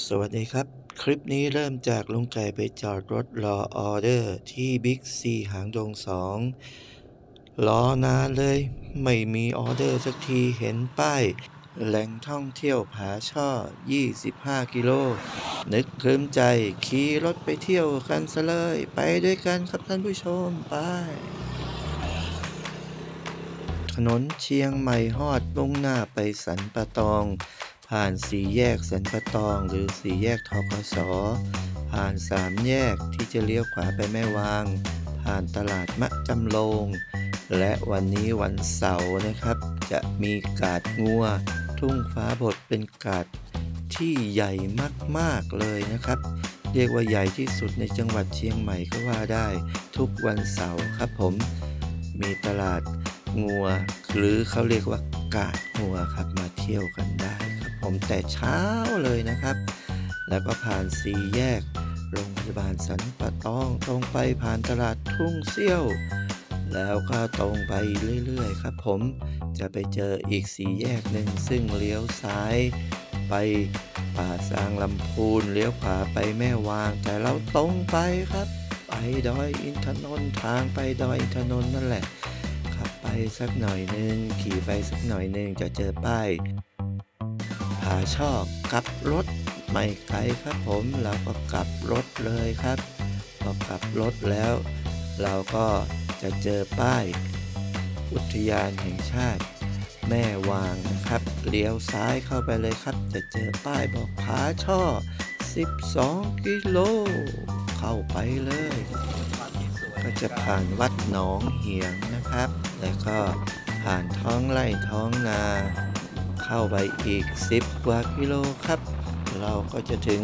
สวัสดีครับ คลิปนี้เริ่มจากลุงไก่ไปจอดรถรอออเดอร์ที่บิ๊กซีหางดงสองรอนานเลย ไม่มีออเดอร์สักทีเห็นป้าย แหล่งท่องเที่ยวผาช่อ 25 กิโล นึกคลืมใจ ขี่รถไปเที่ยวกันซะเลย ไปด้วยกันครับท่านผู้ชม ไป ถนนเชียงใหม่ฮอดมุ่งหน้าไปสันปะตอง ผ่านสี่แยกสันปะตองหรือสี่แยกทกสผ่านสามแยกที่จะเลี้ยวขวาไปแม่วาง ผ่านตลาดมะจำลง และวันนี้วันเสาร์นะครับ จะมีกาดงัว ทุ่งฟ้าบดเป็นกาดที่ใหญ่มากๆเลยนะครับ เรียกว่าใหญ่ที่สุดในจังหวัดเชียงใหม่ก็ว่าได้ ทุกวันเสาร์ครับผม มีตลาดงัว หรือเขาเรียกว่ากาดงัวครับมาเที่ยวกันได้ ผมแต่เช้าเลยนะครับ แล้วก็ผ่านสี่แยก โรงพยาบาลสันปะตองตรงไปผ่านตลาดทุ่งเซี่ยว แล้วก็ตรงไปเรื่อยๆครับ ผมจะไปเจออีกสี่แยกหนึ่งซึ่งเลี้ยวซ้ายไปป่าซางลำพูนเลี้ยวขวาไปแม่วาง แต่เราตรงไปครับ ไปดอยอินทนนท์ทางไปดอยอินทนนท์นั่นแหละขับไปสักหน่อยหนึงขี่ไปสักหน่อยหนึงจะเจอป้าย ชอบกลับรถไม่ไกลครับผมเราก็กลับรถเลยครับพอกลับรถแล้ว เราก็จะเจอป้าย อุทยานแห่งชาติ แม่วางนะครับเลี้ยวซ้ายเข้าไปเลยครับ จะเจอป้ายบอกผาช่อ 12 กิโล เข้าไปเลย ก็จะผ่านวัดหนองเหียงนะครับ แล้วก็ผ่านท้องไร่ท้องนา เข้าไปอีก 10 กว่ากิโลครับ เราก็จะถึง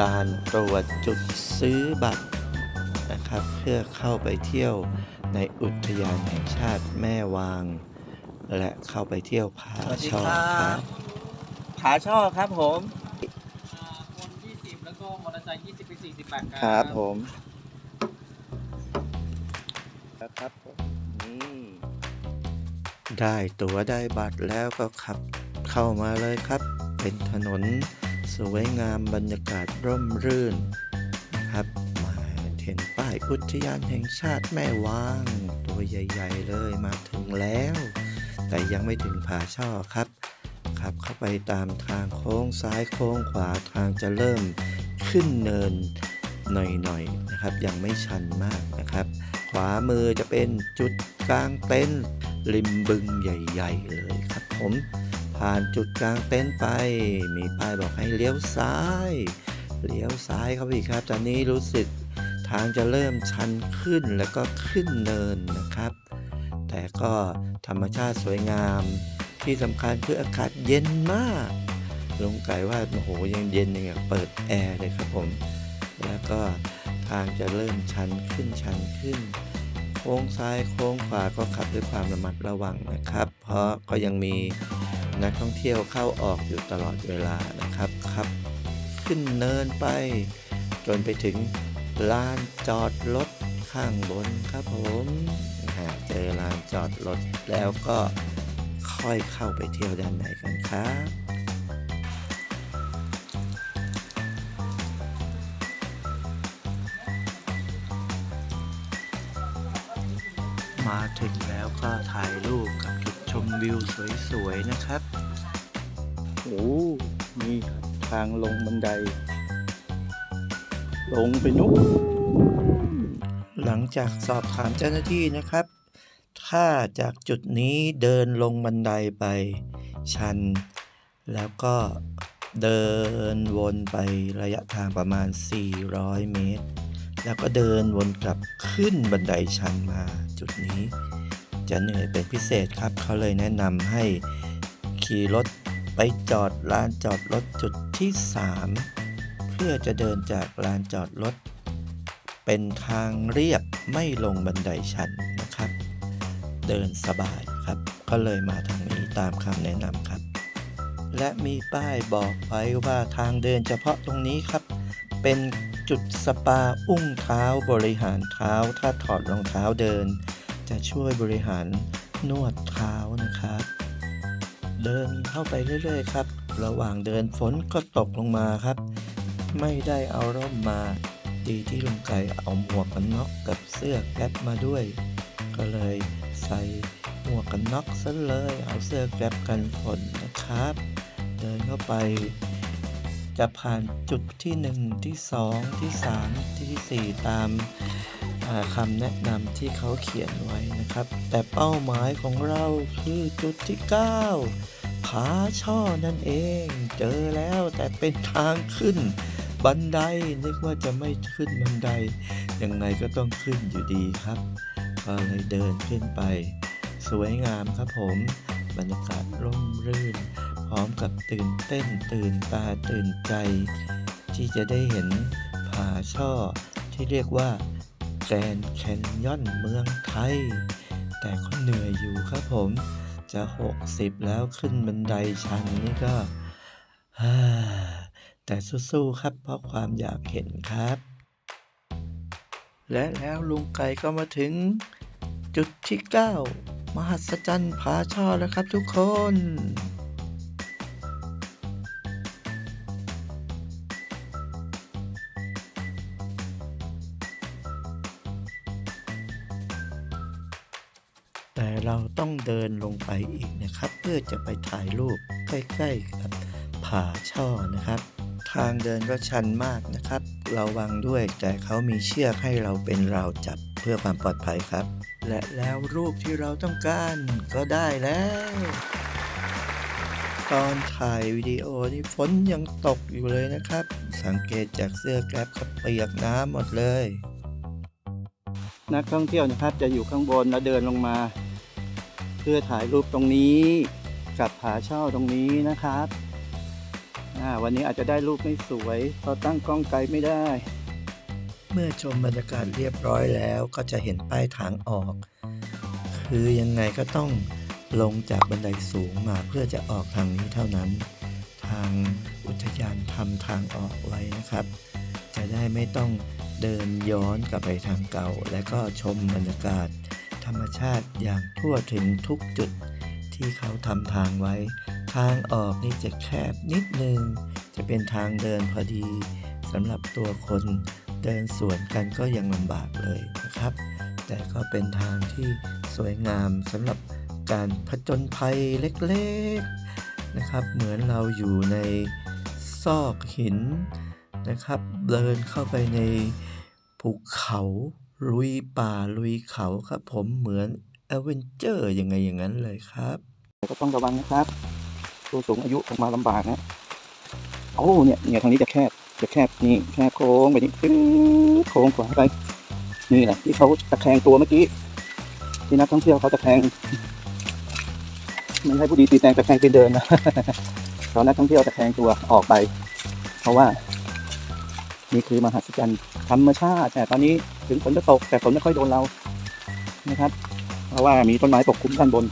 การตรวจจุดซื้อบัตรนะครับ เพื่อเข้าไปเที่ยวในอุทยานแห่งชาติแม่วาง และเข้าไปเที่ยวผาสวัสดีช่อครัครับบผาช่อครับผมอ่าคน20แล้วก็มอเตอร์ไซค์20เป็น40บาทครับครับผมครับผมนี่ ได้ตั๋วได้บัตรแล้วก็ขับเข้ามาเลยครับ เป็นถนนสวยงามบรรยากาศร่มรื่นนะครับมาเห็นป้ายอุทยานแห่งชาติแม่วาง ตัวใหญ่ๆเลยมาถึงแล้ว แต่ยังไม่ถึงผาช่อครับ ขับเข้าไปตามทางโค้งซ้ายโค้งขวาทางจะเริ่มขึ้นเนินหน่อยๆนะครับ ยังไม่ชันมากนะครับ ขวามือจะเป็นจุดกลางเต็นท์ ริมบึงใหญ่ๆเลยครับผม ผ่านจุดกลางเต็นท์ไป มีป้ายบอกให้เลี้ยวซ้าย เลี้ยวซ้ายเข้าไปอีกครับ ตอนนี้รู้สึกทางจะเริ่มชันขึ้นแล้วก็ขึ้นเนินนะครับ แต่ก็ธรรมชาติสวยงามที่สำคัญคืออากาศเย็นมากลุงไก่ว่าโอ้โหยังเย็นอย่างเปิดแอร์เลยครับผม แล้วก็ทางจะเริ่มชันขึ้นชันขึ้น ค้งซ้ายโค้งขวาก็ขับด้วยความระมัดระวังนะครับ เพราะก็ยังมีนักท่องเที่ยวเข้าออกอยู่ตลอดเวลานะครับครับ ขึ้นเนินไป จนไปถึงลานจอดรถข้างบนครับผมหากเจอลานจอดรถแล้วก็ค่อยเข้าไปเที่ยวด้านในกันครับ แล้วก็ถ่ายรูปกับจุดชมวิวสวยๆนะครับโอ้นี่ครับทางลงบันได ลงไปนู้นหลังจากสอบถามเจ้าหน้าที่นะครับ ถ้าจากจุดนี้เดินลงบันไดไปชัน แล้วก็เดินวนไประยะทางประมาณ 400 เมตร แล้วก็เดินวนกลับขึ้นบันไดชันมาจุดนี้ จะเหนื่อยเป็นพิเศษครับ เขาเลยแนะนำให้ขี่รถไปจอดลานจอดรถจุดที่ 3 เพื่อจะเดินจากลานจอดรถ เป็นทางเรียบไม่ลงบันไดชันนะครับ เดินสบายครับ ก็เลยมาทางนี้ตามคำแนะนำครับ และมีป้ายบอกไว้ว่าทางเดินเฉพาะตรงนี้ครับ เป็นจุดสปาอุ้งเท้าบริหารเท้า ถ้าถอดรองเท้าเดิน จะช่วยบริหารนวดเท้านะครับ เดินเข้าไปเรื่อย ๆ ครับ ระหว่างเดินฝนก็ตกลงมาครับ ไม่ได้เอาร่มมาดีที่ลุงไก่เอาหมวกกันน็อกกับเสื้อแก๊ปมาด้วย ก็เลยใส่หมวกกันน็อกซะเลยเอาเสื้อแก๊ปกันฝนนะครับ เดินเข้าไป จะผ่านจุดที่หนึ่งที่สองที่สามที่สี่ตาม คำแนะนำที่เขาเขียนไว้นะครับ แต่เป้าหมายของเราคือจุดที่ 9 ผาช่อนั่นเอง เจอแล้วแต่เป็นทางขึ้น บันไดนึกว่าจะไม่ขึ้นบันได ยังไงก็ต้องขึ้นอยู่ดีครับ ก็เลยเดินขึ้นไป สวยงามครับผม บรรยากาศร่มรื่น พร้อมกับตื่นเต้นตื่นตาตื่นใจ ที่จะได้เห็นผาช่อที่เรียกว่า แกรนด์แคนยอนเมืองไทย แต่ก็เหนื่อยอยู่ครับผมจะ 60 แล้วขึ้นบันไดชันนี่ก็ฮ่าแต่สู้ๆครับเพราะความอยากเห็นครับ และแล้วลุงไก่ก็มาถึง จุดที่ 9 มหัศจรรย์ผาช่อแล้วครับทุกคน ต้องเดินลงไปอีกนะครับ เพื่อจะไปถ่ายรูปใกล้ๆกับผาช่อนะครับ ทางเดินก็ชันมากนะครับ ระวังด้วยแต่เขามีเชือกให้เราเป็นราวจับเพื่อความปลอดภัยครับ และแล้วรูปที่เราต้องการก็ได้แล้วตอนถ่ายวิดีโอนี่ฝนยังตกอยู่เลยนะครับ สังเกตจากเสื้อแก๊ปก็เปียกน้ำหมดเลย นักท่องเที่ยวนะครับจะอยู่ข้างบนแล้วเดินลงมา พื่อถ่ายรูปตรงนี้กับผาเช่าตรงนี้นะครับวันนี้อาจจะได้รูปไม่สวยเพราะตั้งกล้องไกลไม่ได้ เมื่อชมบรรยากาศเรียบร้อยแล้วก็จะเห็นป้ายทางออก คือยังไงก็ต้องลงจากบันไดสูงมาเพื่อจะออกทางนี้เท่านั้น ทางอุทยานทำทางออกไว้นะครับ จะได้ไม่ต้องเดินย้อนกลับไปทางเก่า และก็ชมบรรยากาศ ธรรมชาติอย่างทั่วถึงทุกจุดที่เขาทำทางไว้ ทางออกนี่จะแคบนิดนึง จะเป็นทางเดินพอดีสำหรับตัวคนเดินสวนกันก็ยังลำบากเลยนะครับ แต่ก็เป็นทางที่สวยงามสำหรับการผจญภัยเล็กๆนะครับ เหมือนเราอยู่ในซอกหินนะครับ เดินเข้าไปในภูเขา ลุยป่าลุยเขาครับผมเหมือนแอเวนเจอร์ยังไงอย่างนั้นเลยครับก็ต้องระวังนะครับผู้สูงอายุออกมาลำบากนะโอ้เนี่ยเนี่ยทางนี้จะแคบจะแคบนี่แคบโค้งไปนี่โค้งขวาไปนี่แหละที่เขาตะแคงตัวเมื่อกี้ที่นักท่องเที่ยวเขาตะแคงไม่ใช่ผู้ดีตีแตงตะแคงไปเดินนะเขานักท่องเที่ยวตะแคงตัวออกไป เพราะว่านี่คือมหัศจรรย์ธรรมชาติแต่ตอนนี้ ถึงฝนจะตกแต่ฝนไม่ค่อยโดนเรานะครับ เพราะว่ามีต้นไม้ปกคลุมด้านบน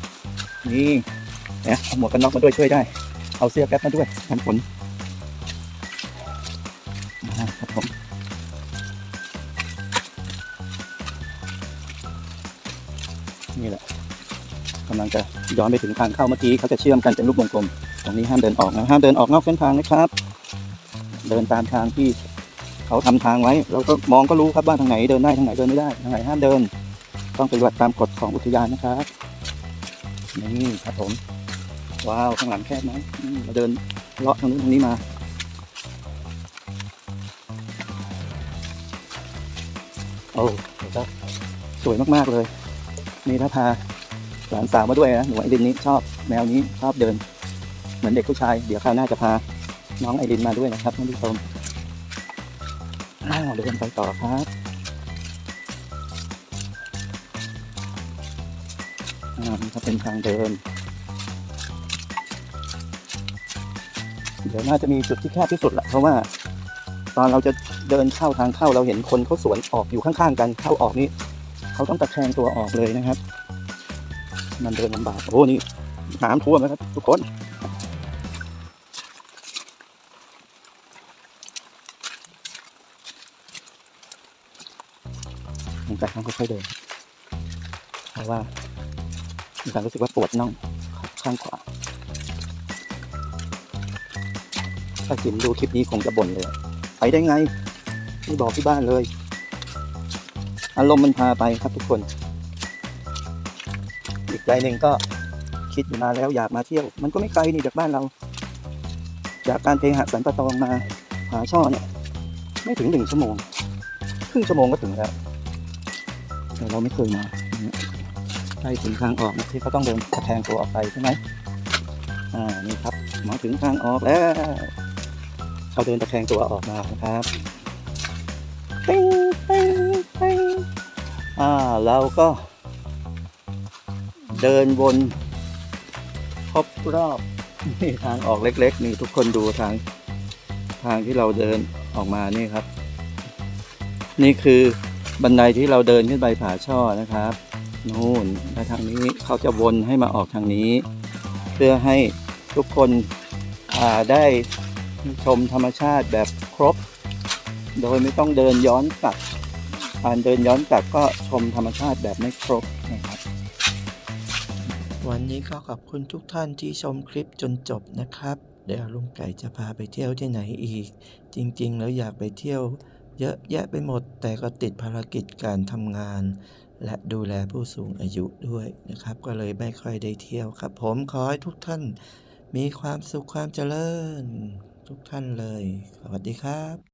นี่เนี่ยเอาหมวกกันน็อกมาด้วยช่วยได้ เอาเสื้อแก๊ปมาด้วยกันฝนนะครับผมนี่แหละกำลังจะย้อนไปถึงทางเข้าเมื่อกี้เขาจะเชื่อมกันเป็นรูปวงกลม ตรงนี้ห้ามเดินออกนะห้ามเดินออกนอกเส้นทางนะครับ เดินตามทางที่ เขาทำทางไว้เราก็มองก็รู้ครับว่าทางไหนเดินได้ทางไหนเดินไม่ได้ทางไหนห้ามเดิน ต้องปฏิบัติตามกฎของอุทยานนะครับนี่ครับผมว้าวข้างหลังแคบไหมเราเดินเลาะทางนู้นทางนี้มาโอ้เดี๋ยวจะสวยมากๆเลย นี่ถ้าพาหลานสาวมาด้วยนะหนูไอรินนี้ชอบแมวนี้ชอบเดิน เหมือนเด็กผู้ชาย เดี๋ยวคราวหน้าจะพาน้องไอรินมาด้วยนะครับท่านผู้ชม อ้าวเดินไปต่อครับอ่านี่ก็เป็นทางเดิน เดี๋ยวน่าจะมีจุดที่แคบที่สุดแหละเพราะว่า ตอนเราจะเดินเข้าทางเข้าเราเห็นคนเขาสวนออกอยู่ข้างๆกันเข้าออกนี่เขาต้องตะแคงตัวออกเลยนะครับ มันเดินลำบากโอ้นี่น้ำท่วมแล้วครับทุกคน งจากนั้นค่อยๆเดิน เพราะว่ามีความรู้สึกว่าปวดน่องข้างขวา ถ้าจิมดูคลิปนี้คงจะบ่นเลย ไปได้ไง ไม่บอกที่บ้านเลย อารมณ์มันพาไปครับทุกคน อีกใจหนึ่งก็คิดอยู่นาแล้วอยากมาเที่ยว มันก็ไม่ไกลนี่จากบ้านเรา จากการเทหะสันปะตองมาหาช่อเนี่ย ไม่ถึงหนึ่งชั่วโมง ครึ่งชั่วโมงก็ถึงแล้ว แต่เราไม่เคยมาใกล้ถึงทางออกที่เขาต้องเดินตะแคงตัวออกไปใช่ไหมอ่านี่ครับมาถึงทางออกแล้วเขาเดินตะแคงตัวออกมานะครับปิ้งปิ้งปิ้งอ่าเราก็ เดินวนครบรอบนี่ทางออกเล็ก ๆ นี่ทุกคนดูทาง ทางที่เราเดินออกมานี่ครับ นี่คือ บันไดที่เราเดินขึ้นไปผาช่อนะครับนู่นและทางนี้เขาจะวนให้มาออกทางนี้ เพื่อให้ทุกคนได้ชมธรรมชาติแบบครบ โดยไม่ต้องเดินย้อนกลับการเดินย้อนกลับก็ชมธรรมชาติแบบไม่ครบนะครับ วันนี้ก็ขอบคุณทุกท่านที่ชมคลิปจนจบนะครับ เดี๋ยวลุงไก่จะพาไปเที่ยวที่ไหนอีก จริงๆ แล้วอยากไปเที่ยว เยอะแยะไปหมดแต่ก็ติดภารกิจการทำงาน และดูแลผู้สูงอายุด้วยนะครับ ก็เลยไม่ค่อยได้เที่ยวครับ ผมขอให้ทุกท่านมีความสุขความเจริญ ทุกท่านเลย สวัสดีครับ